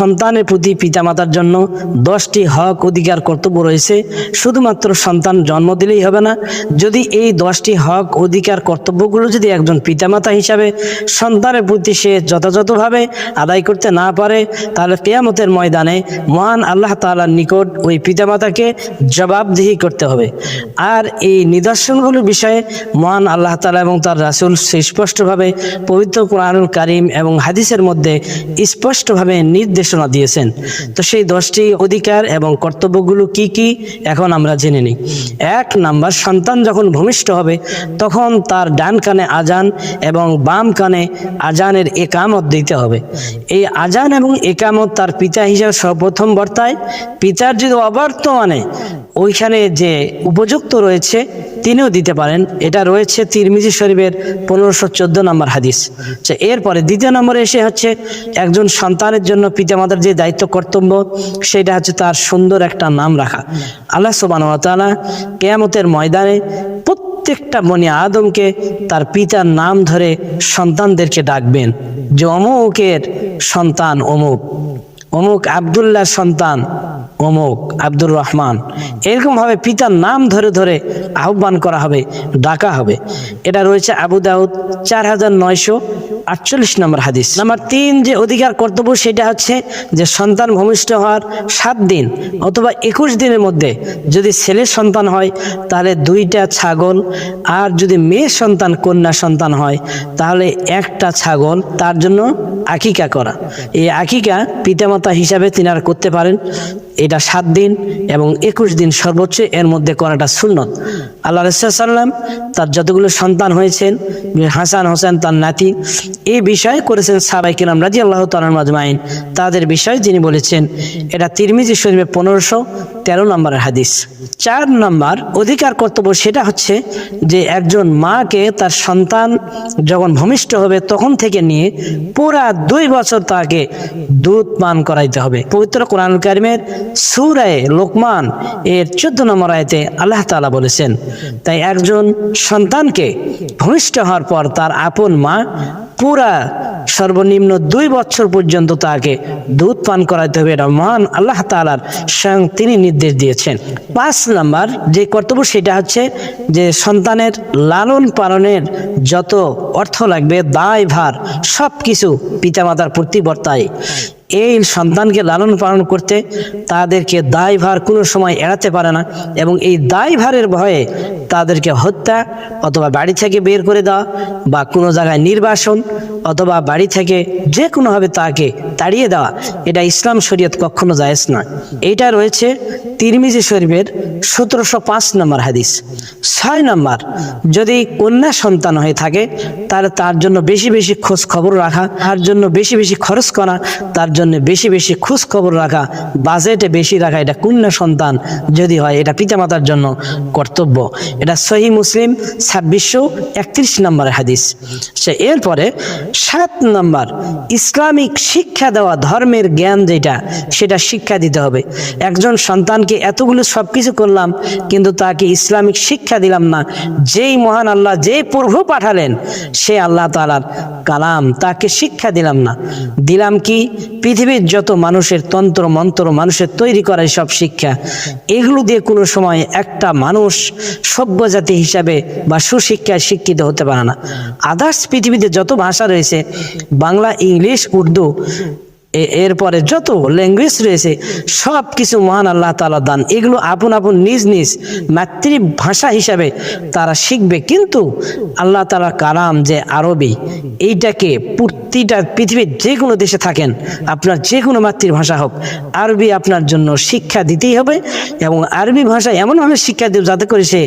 সন্তানের প্রতি পিতামাতার জন্য দশটি হক অধিকার কর্তব্য রয়েছে। শুধুমাত্র সন্তান জন্ম দিলেই হবে না। যদি এই দশটি হক অধিকার কর্তব্যগুলো যদি একজন পিতামাতা হিসাবে সন্তানের প্রতি সে যথাযথভাবে আদায় করতে না পারে, তাহলে কেয়ামতের ময়দানে মহান আল্লাহ তাআলার নিকট ওই পিতামাতাকে জবাবদিহি করতে হবে। আর এই নিদর্শনগুলোর বিষয়ে মহান আল্লাহ তালা এবং তার রাসূল সুস্পষ্টভাবে পবিত্র কোরআনুল কারিম এবং হাদিসের মধ্যে স্পষ্টভাবে নির্দেশনা দিয়েছেন। তো সেই দশটি অধিকার এবং কর্তব্যগুলো কি কি, এখন আমরা জেনে নিই। এক নাম্বার, সন্তান যখন ভূমিষ্ঠ হবে, তখন তার ডান কানে আজান এবং বাম কানে আজানের একামত দিতে হবে। এই আজান এবং একামত তার পিতা হিসাবে সর্বপ্রথম বর্তায়। পিতার যদি অবর্তমানে ওইখানে যে উপযুক্ত রয়েছে তিনিও দিতে পারেন। এটা রয়েছে তিরমিজি শরীফের পনেরোশো চোদ্দ নম্বর হাদিস। আচ্ছা, এরপরে দ্বিতীয় নম্বরে এসে হচ্ছে একজন সন্তানের জন্য পিতামাতার যে দায়িত্ব কর্তব্য সেটা হচ্ছে তার সুন্দর একটা নাম রাখা। আল্লাহ সোবান তাআলা কেয়ামতের ময়দানে প্রত্যেকটা মনি আদমকে তার পিতার নাম ধরে সন্তানদেরকে ডাকবেন। যে অমুকের সন্তান অমুক। অমুক আবদুল্লাহ সন্তান অমুক আব্দুর রহমান। এরকম ভাবে পিতার নাম ধরে ধরে আহ্বান করা হবে, ডাকা হবে। এটা রয়েছে আবু দাউদ চার হাজার নয়শো আটচল্লিশ নম্বর হাদিস। নাম্বার তিন যে অধিকার কর্তব্য সেটা হচ্ছে যে সন্তান ভূমিষ্ঠ হওয়ার সাত দিন অথবা একুশ দিনের মধ্যে যদি ছেলে সন্তান হয়, তাহলে দুইটা ছাগল। আর যদি মেয়ে সন্তান, কন্যা সন্তান হয়, তাহলে একটা ছাগল তার জন্য আকিকা করা। এই আকিকা পিতামাতা হিসাবে তিনারা করতে পারেন। এটা সাত দিন এবং একুশ দিন সর্বোচ্চ, এর মধ্যে করাটা সুন্নত। আল্লাহ রসাল্লাম তার যতগুলো সন্তান হয়েছেন হাসান হোসেন তার নাতি এই বিষয়ে করেছেন সাবাই কিরাম রাজি আল্লাহ তালান মাজমাইন। তাদের বিষয়ে যিনি বলেছেন, এটা তিরমিজি শরীফে পনেরোশো তেরো নম্বরের হাদিস। চার নম্বর অধিকার কর্তব্য সেটা হচ্ছে যে একজন মাকে তার সন্তান যখন ভূমিষ্ঠ হবে তখন থেকে নিয়ে পুরা দুই বছর তাকে দুধ পান করাইতে হবে। পবিত্র কোরআন কারিমের সুরায় লোকমান এর চোদ্দ নম্বর আয়তে আল্লাহ তাআলা বলেছেন, তাই একজন সন্তানকে ভূমিষ্ঠ হওয়ার পর তার আপন মা পুরা সর্বনিম্ন দুই বছর পর্যন্ত তাকে দুধ পান করাইতে হবে। এটা মহান আল্লাহ তালার স্বয়ং তিনি নির্দেশ দিয়েছেন। পাঁচ নাম্বার যে কর্তব্য সেটা হচ্ছে যে সন্তানের লালন পালনের যত অর্থ লাগবে, দায়, ভার সব কিছু পিতামাতার প্রতি বর্তায়। এই সন্তানকে লালন পালন করতে তাদেরকে দায়ভার কোনো সময় এড়াতে পারে না এবং এই দায়ভারের ভয়ে তাদেরকে হত্যা অথবা বাড়ি থেকে বের করে দেওয়া বা কোনো জায়গায় নির্বাসন অথবা বাড়ি থেকে যে কোনোভাবে তাকে তাড়িয়ে দেওয়া, এটা ইসলাম শরীয়ত কখনো জায়েজ না এইটা রয়েছে তিরমিজি শরীফের সতেরোশো পাঁচ নম্বর হাদিস। ছয় নম্বর, যদি কন্যা সন্তান হয়ে থাকে তাহলে তার জন্য বেশি বেশি খোঁজ খবর রাখা, তার জন্য বেশি বেশি খরচ করা, তার জন্য বেশি বেশি খোঁজ খবর রাখা বাজেটে বেশি রাখা, এটা কন্যা সন্তান যদি হয়, এটা পিতামাতার জন্য কর্তব্য। এটা সহি মুসলিম ছাব্বিশশো একত্রিশ নম্বরের হাদিস। সে এরপরে সাত নম্বর, ইসলামিক শিক্ষা দেওয়া ধর্মের জ্ঞান যেটা, সেটা শিক্ষা দিতে হবে। একজন সন্তানকে এতগুলো সব কিছু করলাম, কিন্তু তাকে ইসলামিক শিক্ষা দিলাম না। যেই মহান আল্লাহ যে প্রভু পাঠালেন, সে আল্লাহ তালার কালাম, তাকে শিক্ষা দিলাম না। দিলাম কি? পৃথিবীর যত মানুষের তন্ত্র, মন্ত্র, মানুষের তৈরি করা সব শিক্ষা, এগুলো দিয়ে কোনো সময় একটা মানুষ সভ্য জাতি হিসাবে বা সুশিক্ষায় শিক্ষিত হতে পারে না। আদার্স পৃথিবীতে যত ভাষা রয়েছে বাংলা ইংলিশ উর্দু এরপরে যত ল্যাঙ্গুয়েজ রয়েছে সব কিছু মহান আল্লাহ তালা দান। এগুলো আপন আপন নিজ নিজ মাতৃভাষা হিসাবে তারা শিখবে। কিন্তু আল্লাহ তালা কালাম যে আরবি, এইটাকে প্রতিটা পৃথিবীর যে কোনো দেশে থাকেন, আপনার যে কোনো মাতৃভাষা হোক, আরবি আপনার জন্য শিক্ষা দিতেই হবে এবং আরবি ভাষা এমনভাবে শিক্ষা দেব যাতে করে সে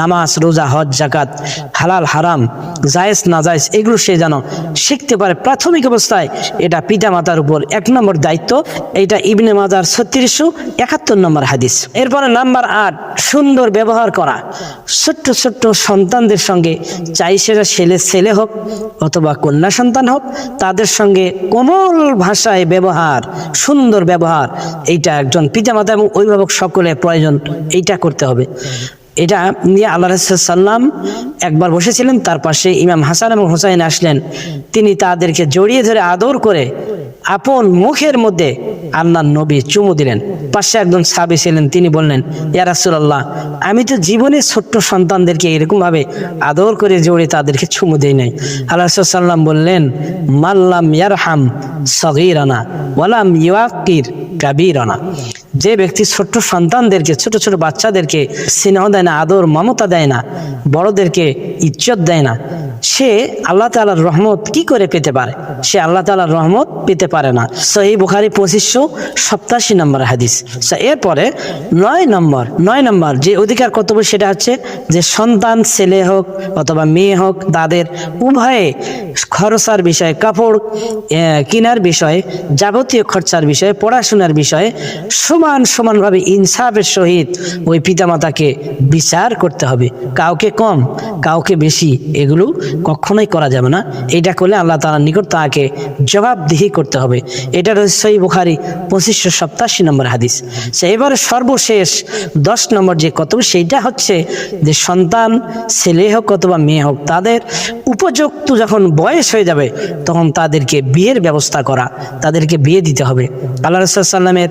নামাজ, রোজা, হজ জাকাত হালাল, হারাম, জায়েজ না জায়েজ এগুলো সে যেন শিখতে পারে। প্রাথমিক অবস্থায় এটা পিতা মাতার উপর এক নম্বর দায়িত্ব এটা ইবনে মাজার ছত্রিশশো একাত্তর নম্বর হাদিস। এরপরে নাম্বার আট, সুন্দর ব্যবহার করা। ছোট্ট ছোট্ট সন্তানদের সঙ্গে, চাই সেটা ছেলে ছেলে হোক অথবা কন্যা সন্তান হোক, তাদের সঙ্গে কোমল ভাষায় ব্যবহার, সুন্দর ব্যবহার, এইটা একজন পিতামাতা এবং অভিভাবক সকলের প্রয়োজন, এইটা করতে হবে। এটা নিয়ে আল্লাহ সাল্লাম একবার বসেছিলেন, তার পাশে ইমাম হাসান এবং হোসাইন আসলেন। তিনি তাদেরকে জড়িয়ে ধরে আদর করে আপন মুখের মধ্যে আল্লাহ নবী চুমু দিলেন। পাশে একজন সাবি ছিলেন, তিনি বললেন, ইয়া রাসূলুল্লাহ, আমি তো জীবনে ছোট্ট সন্তানদেরকে এরকমভাবে আদর করে জোরে তাদেরকে চুমু দেই নাই। আল্লাহ সাল্লাম বললেন মাল্লাম ইয়ারহাম সগীরানা ওয়ালাম ইউয়াক্কির কাবীরানা। যে ব্যক্তি ছোট্ট সন্তানদেরকে, ছোট ছোট বাচ্চাদেরকে স্নেহ দেয় না, আদর মমতা দেয় না, বড়দেরকে ইজ্জত দেয় না সে আল্লাহ তালার রহমত কি করে পেতে পারে? সে আল্লাহ তালার রহমত পেতে পারে না। সহি বুখারি পঁচিশশো সপ্তাশি নম্বর হাদিস। এরপরে নয় নম্বর নয় নম্বর যে অধিকার কর্তব্য সেটা হচ্ছে যে সন্তান, ছেলে হোক অথবা মেয়ে হোক, তাদের উভয়ে খরচার বিষয়ে, কাপড় কেনার বিষয়ে, যাবতীয় খরচার বিষয়ে, পড়াশোনার বিষয়ে সমান সমানভাবে ইনসাফের সহিত ওই পিতামাতাকে বিচার করতে হবে। কাউকে কম, কাউকে বেশি, এগুলো কখনোই করা যাবে না। এটা করলে আল্লাহ তালার নিকট তাকে জবাবদিহি করতে হবে। এটা রয়েছে সই বুখারি পঁচিশশো সপ্তাশি নম্বর হাদিস। সে এবারে সর্বশেষ দশ নম্বর যে কর্তব্য সেইটা হচ্ছে যে সন্তান, ছেলে হোক অথবা মেয়ে হোক, তাদের উপযুক্ত যখন বয়স হয়ে যাবে, তখন তাদেরকে বিয়ের ব্যবস্থা করা, তাদেরকে বিয়ে দিতে হবে। আল্লাহ রসুল্লামের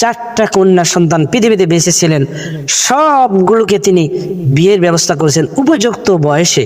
চারটা কন্যা সন্তান পৃথিবীতে বেঁচে ছিলেন সবগুলোকে তিনি বিয়ের ব্যবস্থা করেছেন উপযুক্ত বয়সে।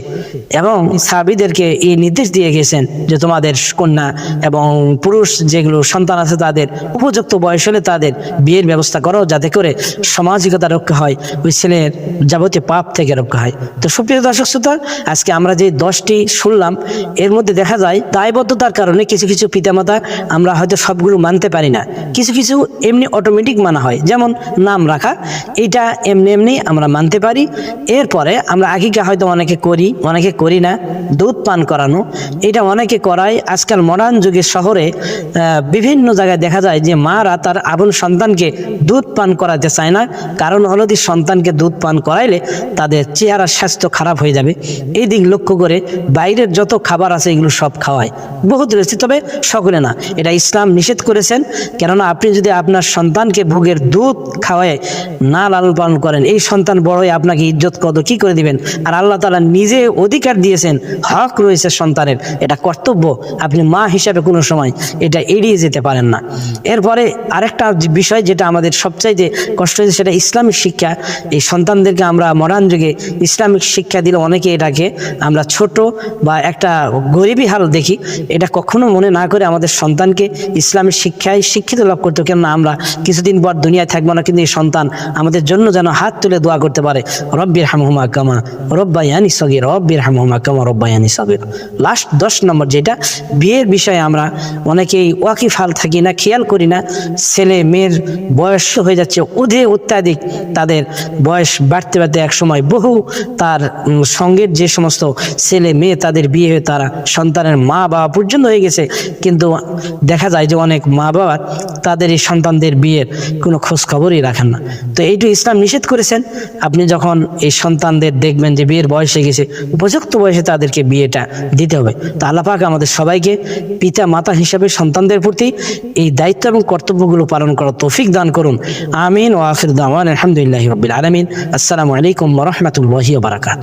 এবং সাবিদেরকে এই নির্দেশ দিয়ে গেছেন যে তোমাদের কন্যা এবং পুরুষ যেগুলো সন্তান আছে তাদের উপযুক্ত বয়স হলে তাদের বিয়ের ব্যবস্থা করো যাতে করে সামাজিকতা রক্ষা হয়, ওই ছেলের যাবতীয় পাপ থেকে রক্ষা হয়। তো সুপ্রিয় দর্শক শ্রোতা, আজকে আমরা যে দশটি শুনলাম, এর মধ্যে দেখা যায় দায়বদ্ধতার কারণে কিছু কিছু পিতামাতা আমরা হয়তো সবগুলো মানতে পারি না। কিছু কিছু এমনি অটোমেটিক মানা হয়। যেমন নাম রাখা, এটা এমনি এমনি আমরা মানতে পারি। এরপরে আমরা আকিকা হয়তো অনেকে করি অনেকে করি না। দুধ পান করানো, এটা অনেকে করায়। আজকাল মডার্ন যুগের শহরে বিভিন্ন জায়গায় দেখা যায় যে মারা তার আপন সন্তানকে দুধ পান করাতে চায় না। কারণ হলো যে সন্তানকে দুধ পান করাইলে তাদের চেহারা স্বাস্থ্য খারাপ হয়ে যাবে। এই দিক লক্ষ্য করে বাইরের যত খাবার আছে এগুলো সব খাওয়ায়। বহুত রয়েছে, তবে সকলে না। এটা ইসলাম নিষেধ করেছেন। কেননা আপনি যদি আপনার সন্তানকে ভোগের দুধ খাওয়ায় না লালন পালন করেন। এই সন্তান বড় হয়ে আপনাকে ইজ্জত কদর কি করে দিবেন? আর আল্লাহ তালা নিজে অধিকার দিয়েছেন, হক রয়েছে সন্তানের। এটা কর্তব্য, আপনি মা হিসাবে কোনো সময় এটা এড়িয়ে যেতে পারেন না। এরপরে আরেকটা বিষয় যেটা আমাদের সবচাইতে কষ্ট হয়েছে সেটা ইসলামিক শিক্ষা। এই সন্তানদেরকে আমরা মডার্ন যুগে ইসলামিক শিক্ষা দিলে অনেকে এটাকে আমরা ছোট বা একটা গরিবী হাল দেখি। এটা কখনো মনে না করে আমাদের সন্তানকে ইসলামিক শিক্ষায় শিক্ষিত লাভ করতে। কেননা আমরা কিছুদিন পর দুনিয়ায় থাকব না, কিন্তু এই সন্তান আমাদের জন্য যেন হাত তুলে দোয়া করতে পারে। রব্বির হামহুমা কামা রব্বায়ানি সগির রব্বির হামহুমা কামা রব্বায়ানি সগির। লাস্ট দশ নম্বর যেটা, বিয়ের বিষয়ে আমরা অনেকেই ওয়াকিফ হাল থাকি না, খেয়াল করি না। ছেলে মেয়ের বয়স হয়ে যাচ্ছে অধে অত্যাধিক, তাদের বয়স বাড়তে বাড়তে এক সময় বহু তার সঙ্গের যে সমস্ত ছেলে মেয়ে তাদের বিয়ে হয়ে তারা সন্তানের মা বাবা পর্যন্ত হয়ে গেছে। কিন্তু দেখা যায় যে অনেক মা বাবা তাদের এই সন্তানদের বিয়ের কোনো খোঁজ খবরই রাখেন না। তো এইটু ইসলাম নিষেধ করেছেন। আপনি যখন এই সন্তানদের দেখবেন যে বিয়ের বয়স গেছে, উপযুক্ত বয়সে তাদেরকে বিয়েটা দিতে হবে। তো আল্লাহ পাক আমাদের সবাইকে পিতা, মাতা হিসাবে সন্তানদের প্রতি এই দায়িত্ব এবং কর্তব্যগুলো পালন করার তৌফিক দান করুন। আমিন। ও দাওয়ান আলহামদুলিল্লাহ রবিল আলমিন। আসসালামু আলাইকুম রহমতুল্লাহি বারাকাত